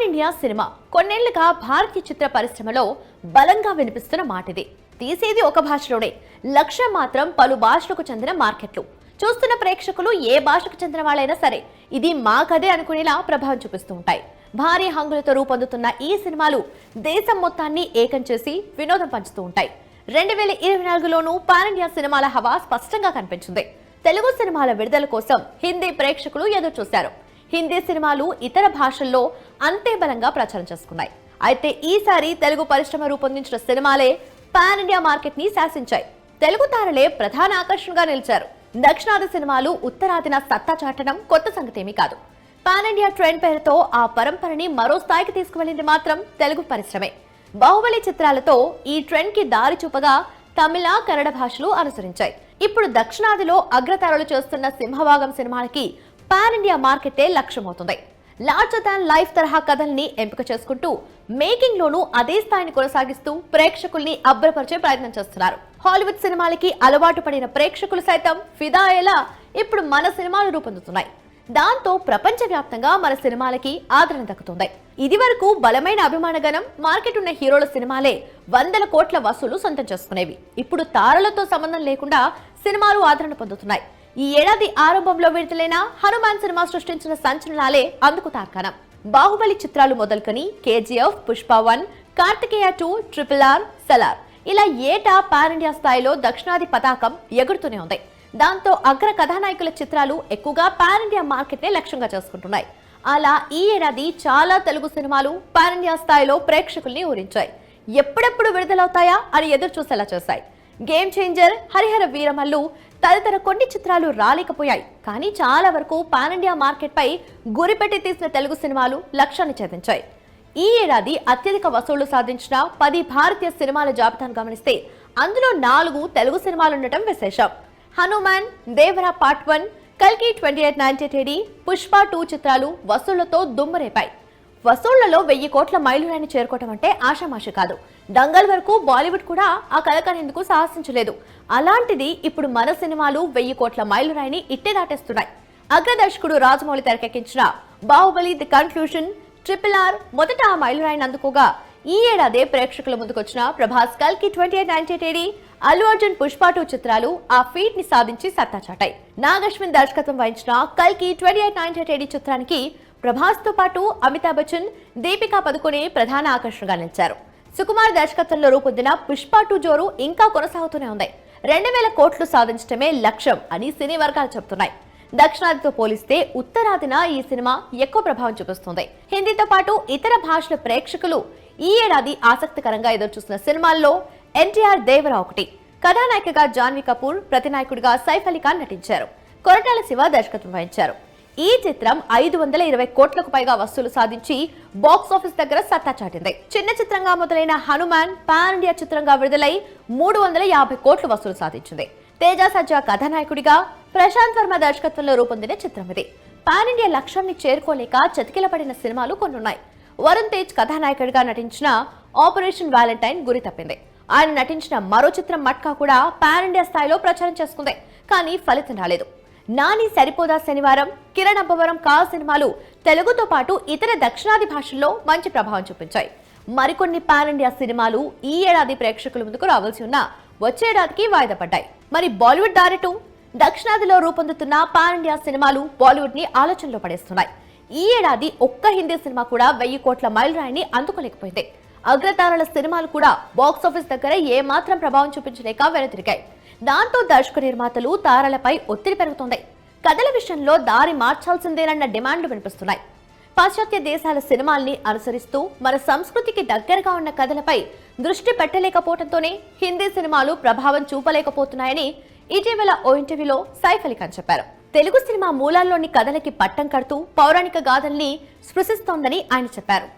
Pan India cinema. కొన్నేళ్ళుగా భారతీయ చిత్ర పరిశ్రమలో బలంగా వినిపిస్తున్న మాటిది. తీసేది ఒక భాషలోనే. లక్ష్యం మాత్రం పలు భాషలకు చెందిన మార్కెట్లు. చూస్తున్న ప్రేక్షకులు ఏ భాషకు చెందిన వాళ్ళైనా సరే ఇది మా కథే అనుకునేలా ప్రభావం చూపిస్తూ ఉంటాయి. భారీ హంగులతో రూపొందుతున్న ఈ సినిమాలు దేశం మొత్తాన్ని ఏకం చేసి వినోదం పంచుతూ ఉంటాయి. రెండు వేల ఇరవై నాలుగులోనూ పాన్ ఇండియా సినిమాల హవా స్పష్టంగా కనిపించింది. తెలుగు సినిమాల విడుదల కోసం హిందీ ప్రేక్షకులు ఎదురు చూశారు హిందీ సినిమాలు ఇతర భాషల్లో అంతే బలంగా ప్రచారం చేసుకున్నాయి. అయితే ఈసారి తెలుగు పరిశ్రమ రూపొందించిన సినిమాలే పాన్ ఇండియా మార్కెట్ని శాసించాయి. తెలుగు తారలే ప్రధాన ఆకర్షణగా నిలిచారు. దక్షిణాది సినిమాలు ఉత్తరాదిన సత్తా చాటడం కొత్త సంగతేమీ కాదు. పాన్ ఇండియా ట్రెండ్ పేరుతో ఆ పరంపరని మరో స్థాయికి తీసుకువెళ్ళింది మాత్రం తెలుగు పరిశ్రమే. బాహుబలి చిత్రాలతో ఈ ట్రెండ్కి దారి చూపగా తమిళ కన్నడ భాషలు అనుసరించాయి. ఇప్పుడు దక్షిణాదిలో అగ్రతారలు చేస్తున్న సింహభాగం సినిమాలకి పాన్ ఇండియా మార్కెటే లక్ష్యమవుతుంది. లార్జర్ దాన్ లైఫ్ తరహా కథల్ని ఎంపిక చేసుకుంటూ మేకింగ్ లోనూ అదే స్థాయిని కొనసాగిస్తూ ప్రేక్షకుల్ని అబ్బరపరిచే ప్రయత్నం చేస్తున్నారు. హాలీవుడ్ సినిమాలకి అలవాటు పడిన ప్రేక్షకులు సైతం ఫిదా అయ్యేలా ఇప్పుడు మన సినిమాలు రూపొందుతున్నాయి. దాంతో ప్రపంచవ్యాప్తంగా మన సినిమాలకి ఆదరణ దక్కుతుంది. ఇది వరకు బలమైన అభిమానగణం మార్కెట్ ఉన్న హీరోల సినిమాలే వందల కోట్ల వసూలు సొంతం చేసుకునేవి. ఇప్పుడు తారలతో సంబంధం లేకుండా సినిమాలు ఆదరణ పొందుతున్నాయి. ఈ ఏడాది ఆరంభంలో విడుదలైన హనుమాన్ సినిమా సృష్టించిన సంచలనాలే అందుకు తార్కాణం. బాహుబలి చిత్రాలు మొదలుకొని KGF Pushpa one Karthikeya two triple R Salaar. ఇలా ఏటా పాన్ ఇండియా స్థాయిలో దక్షిణాది పతాకం ఎగురుతూనే ఉంది. దాంతో అగ్ర కథానాయకుల చిత్రాలు ఎక్కువగా పాన్ ఇండియా మార్కెట్ నే లక్ష్యంగా చేసుకుంటున్నాయి. అలా ఈ ఏడాది చాలా తెలుగు సినిమాలు పాన్ ఇండియా స్థాయిలో ప్రేక్షకుల్ని ఊరించాయి. ఎప్పుడెప్పుడు విడుదలవుతాయా అని ఎదురు చూసేలా చేశాయి. గేమ్ చేంజర్ హరిహర వీరమల్లు తదితర కొన్ని చిత్రాలు రాలేకపోయాయి. కానీ చాలా వరకు పాన్ ఇండియా మార్కెట్పై గురిపెట్టి తీసిన తెలుగు సినిమాలు లక్ష్యాన్ని ఛేదించాయి. ఈ ఏడాది అత్యధిక వసూళ్ళు సాధించిన పది భారతీయ సినిమాల జాబితాను గమనిస్తే అందులో నాలుగు తెలుగు సినిమాలు ఉండటం విశేషం. హనుమాన్ దేవరా పార్ట్ వన్ కల్కి twenty eight ninety AD Pushpa two చిత్రాలు వసూళ్ళతో దుమ్మరేపాయి. వసూళ్ళలో వెయ్యి కోట్ల మైలురాయిని చేరుకోవటం అంటే ఆషామాషి కాదు. దంగల్ వరకు బాలీవుడ్ కూడా ఆ కలకనేందుకు సాహసించలేదు? అలాంటిది ఇప్పుడు మన సినిమాలు వెయ్యి కోట్ల మైలురాయిని ఇట్టే దాటేస్తున్నాయి. అగ్రదర్శకుడు రాజమౌళి తెరకెక్కించిన Baahubali the conclusion triple R మొదట ఆ మైలురాయిని అందుకోగా ఈ ఏడాదే ప్రేక్షకుల ముందుకొచ్చిన ప్రభాస్ కల్కి twenty eight ninety eighty Allu Arjun Pushpa two చిత్రాలు ఆ ఫీట్ని సాధించి సత్తా చాటాయి. నాగశ్విన్ దర్శకత్వం వహించిన కల్కి ట్వంటీ ఎయిట్ నైన్టీ ఎయిటీ చిత్రానికి ప్రభాస్తో పాటు అమితాబ్ బచ్చన్ దీపికా పదుకొనే ప్రధాన ఆకర్షణగా నిలిచారు. సుకుమార్ దర్శకత్వంలో రూపొందిన పుష్ప టూ జోరు ఇంకా కొనసాగుతూనే ఉంది. రెండు వేల కోట్లు సాధించడమే లక్ష్యం అని సినీ వర్గాలు చెబుతున్నాయి. దక్షిణాదితో పోలిస్తే ఉత్తరాదిన ఈ సినిమా ఎక్కువ ప్రభావం చూపిస్తుంది. హిందీతో పాటు ఇతర భాషల ప్రేక్షకులు ఈ ఏడాది ఆసక్తికరంగా ఎదురుచూస్తున్న సినిమాల్లో ఎన్టీఆర్ దేవరా ఒకటి. కథానాయికగా జాన్వీ కపూర్ ప్రతినాయకుడిగా సైఫ్ అలీ ఖాన్ నటించారు. కొరటాల శివ దర్శకత్వం వహించారు. ఈ చిత్రం ఐదు వందల ఇరవై కోట్లకు పైగా వసూలు సాధించి బాక్స్ ఆఫీస్ దగ్గర సత్తా చాటింది. చిన్న చిత్రంగా మొదలైన హనుమాన్ పాన్ ఇండియా చిత్రంగా విడుదలై మూడు వందల యాభై కోట్లు వసూలు సాధించింది. తేజ సజ్జా కథానాయకుడిగా ప్రశాంత్ వర్మ దర్శకత్వంలో రూపొందిన చిత్రం ఇది. పాన్ ఇండియా లక్ష్యాన్ని చేరుకోలేక చతికిలపడిన సినిమాలు కొన్నున్నాయి. వరుణ్ తేజ్ కథానాయకుడిగా నటించిన ఆపరేషన్ వ్యాలంటైన్ గురి తప్పింది. ఆయన నటించిన మరో చిత్రం మట్కా కూడా పాన్ ఇండియా స్థాయిలో ప్రచారం చేసుకుంది. కానీ ఫలితం రాలేదు. నాని సరిపోదా శనివారం కిరణ్ అబ్బవరం కా సినిమాలు తెలుగుతో పాటు ఇతర దక్షిణాది భాషల్లో మంచి ప్రభావం చూపించాయి. మరికొన్ని పాన్ ఇండియా సినిమాలు ఈ ఏడాది ప్రేక్షకుల ముందుకు రావాల్సి ఉన్నా వచ్చే ఏడాదికి వాయిదా పడ్డాయి. మరి బాలీవుడ్ దారిటు దక్షిణాదిలో రూపొందుతున్న పాన్ ఇండియా సినిమాలు బాలీవుడ్ని ఆలోచనలో పడేస్తున్నాయి. ఈ ఏడాది ఒక్క హిందీ సినిమా కూడా వెయ్యి కోట్ల మైల్ రాయిని అందుకోలేకపోయింది. అగ్రతారల సినిమాలు కూడా బాక్స్ ఆఫీస్ దగ్గర ఏమాత్రం ప్రభావం చూపించలేక వెనుతిరిగాయి. దాంతో దర్శక నిర్మాతలు తారలపై ఒత్తిడి పెరుగుతోంది. కథల విషయంలో దారి మార్చాల్సిందేనన్న డిమాండ్లు వినిపిస్తున్నాయి. పాశ్చాత్య దేశాల సినిమాల్ని అనుసరిస్తూ మన సంస్కృతికి దగ్గరగా ఉన్న కథలపై దృష్టి పెట్టలేకపోవడంతోనే హిందీ సినిమాలు ప్రభావం చూపలేకపోతున్నాయని ఇటీవల ఓ ఇంటర్వ్యూలో సైఫ్ అలీ ఖాన్ చెప్పారు. తెలుగు సినిమా మూలాల్లోని కథలకి పట్టం కడుతూ పౌరాణిక గాథల్ని స్పృశిస్తోందని ఆయన చెప్పారు.